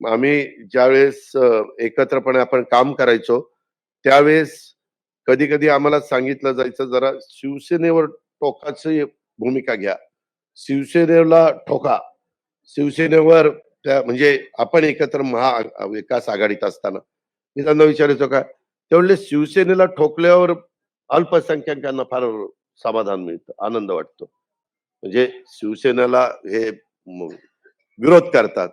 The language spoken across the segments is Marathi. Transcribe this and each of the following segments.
आम्ही ज्यावेळेस एकत्रपणे आपण काम करायचो त्यावेळेस कधी कधी आम्हाला सांगितलं जायचं जरा शिवसेनेवर टोकाची भूमिका घ्या. शिवसेनेला ठोका. शिवसेनेवर त्या म्हणजे आपण एकत्र महा विकास आघाडीत असताना. मी त्यांना विचारायचो का त्यावेळेस शिवसेनेला ठोकल्यावर अल्पसंख्याकांना फार समाधान मिळतं आनंद वाटतो. म्हणजे शिवसेनेला हे विरोध करतात.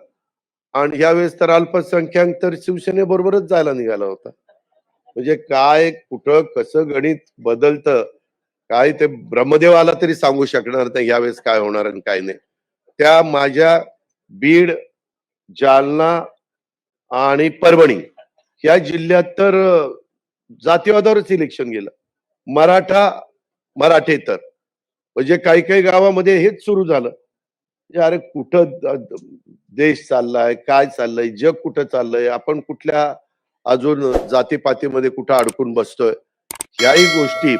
आणि यावेळेस तर अल्पसंख्याक तर शिवसेनेबरोबरच जायला निघाला होता. म्हणजे काय कुठं कसं गणित बदलतं काय ते ब्रह्मदेवाला तरी सांगू शकणार नाही यावेळेस काय होणार आणि काय नाही. त्या माझ्या बीड जालना आणि परभणी या जिल्ह्यात तर जातीवादावरच इलेक्शन गेलं. मराठा मराठे तर म्हणजे काही काही गावामध्ये हेच सुरू झालं. म्हणजे अरे कुठं देश चाललाय काय चाललंय जग कुठं चाललंय आपण कुठल्या अजून जातीपातीमध्ये कुठं अडकून बसतोय? याही गोष्टी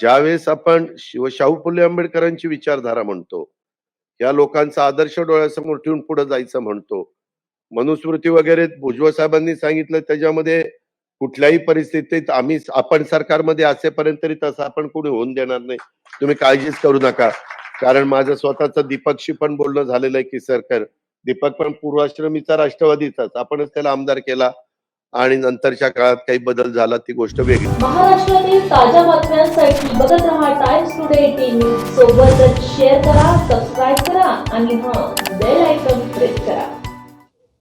ज्यावेळेस आपण शिव शाहू फुले आंबेडकरांची विचारधारा म्हणतो या लोकांचा आदर्श डोळ्यासमोर ठेवून पुढे जायचं म्हणतो मनुस्मृती वगैरे भुजबळ साहेबांनी सांगितलं त्याच्यामध्ये कुठल्याही परिस्थितीत आम्ही आपण सरकारमध्ये असेपर्यंत तरी तसं आपण कोणी होऊन देणार नाही. तुम्ही काळजीच करू नका. कारण माझं स्वतःच दीपकशी पण बोलणं झालेलं आहे की सरकार दीपक पण पूर्वाश्रमीचा राष्ट्रवादीचाच. आपणच त्याला आमदार केला आणि नंतरच्या काळात काही बदल झाला ती गोष्ट वेगळी. महाराष्ट्रातील ताज्या बातम्यांसाठी बघत राहा टाइम्स टुडे टीव्ही सोबतच शेअर करा सबस्क्राईब करा आणि हा बेल आयकॉन प्रेस करा.